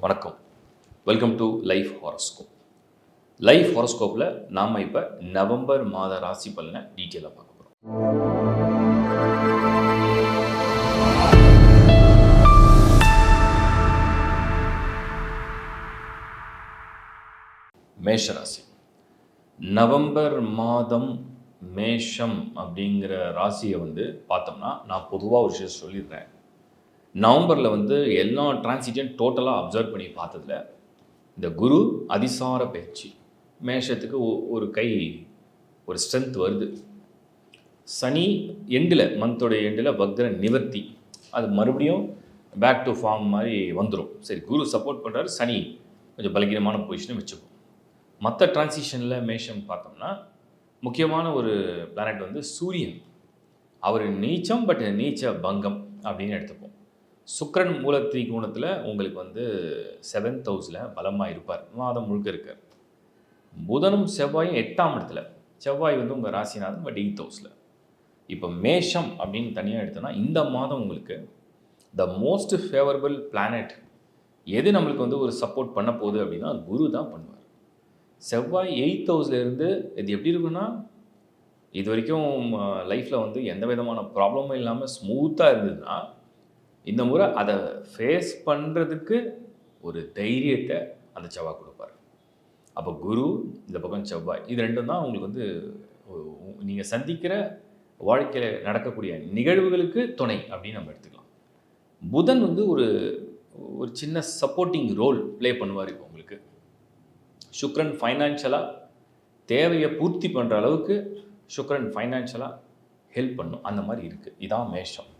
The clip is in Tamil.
வணக்கம். Welcome to life horoscope life ஹாரஸ்கோப்பில் நாம் இப்போ நவம்பர் மாத ராசி பலனை டீட்டெயிலாக பார்க்க போகிறோம் மேஷராசி நவம்பர் மாதம் மேஷம் அப்படிங்கிற ராசியை வந்து பார்த்தோம்னா நான் பொதுவாக ஒரு விஷயம் சொல்லிடுறேன். நவம்பரில் வந்து எல்லா டிரான்சிட்டையும் டோட்டலாக அப்சர்வ் பண்ணி பார்த்ததில் இந்த குரு அதிசார பயிற்சி. மேஷத்துக்கு ஒ- ஒரு கை ஒரு ஸ்ட்ரென்த் வருது. சனி எண்டில் மந்தோட எண்டில் வக்ர நிவர்த்தி. அது மறுபடியும் பேக் டு ஃபார்ம் மாதிரி வந்துடும் சரி குரு சப்போர்ட் பண்ணுறாரு சனி கொஞ்சம் பலகீனமான பொசிஷனை வச்சுக்கும். மற்ற டிரான்சிஷனில் மேஷம் பார்த்தோம்னா முக்கியமான ஒரு பிளானட் வந்து சூரியன். அவர் நீச்சம் பட் நீச்ச பங்கம் அப்படின்னு எடுத்துப்போம். சுக்கரன் மூல திரிகோணத்தில் உங்களுக்கு வந்து செவன்த் ஹவுஸில் பலமாக இருப்பார். மாதம் முழுக்க இருக்கார். புதனும் செவ்வாயும் எட்டாம் இடத்துல. செவ்வாய் வந்து உங்கள் ராசிநாதன் பட் எயித் ஹவுஸில் இப்போ மேஷம் அப்படின்னு தனியாக எடுத்தோன்னா இந்த மாதம் உங்களுக்கு த மோஸ்ட் ஃபேவரபிள் பிளானட் எது நம்மளுக்கு வந்து ஒரு சப்போர்ட் பண்ண போகுது அப்படின்னா குரு தான் பண்ணுவார். செவ்வாய் எயித் இருந்து இது எப்படி இருக்குன்னா இது வரைக்கும் லைஃப்பில் வந்து எந்த விதமான ப்ராப்ளமும் இல்லாமல் ஸ்மூத்தாக இருந்ததுன்னா இந்த முறை அதை ஃபேஸ் பண்ணுறதுக்கு ஒரு தைரியத்தை அந்த செவ்வாய் கொடுப்பார். அப்போ குரு இந்த பக்கம் செவ்வாய் இது ரெண்டும் தான் உங்களுக்கு வந்து நீங்கள் சந்திக்கிற வாழ்க்கையில் நடக்கக்கூடிய நிகழ்வுகளுக்கு துணை அப்படின்னு நம்ம எடுத்துக்கலாம். புதன் வந்து ஒரு ஒரு சின்ன சப்போர்ட்டிங் ரோல் ப்ளே பண்ணுவார் இப்போ உங்களுக்கு. சுக்ரன் ஃபைனான்ஷியலாக தேவையை பூர்த்தி பண்ணுற அளவுக்கு சுக்ரன் ஃபைனான்ஷியலாக ஹெல்ப் பண்ணும். அந்த மாதிரி இருக்குது இதான் மேஷம்.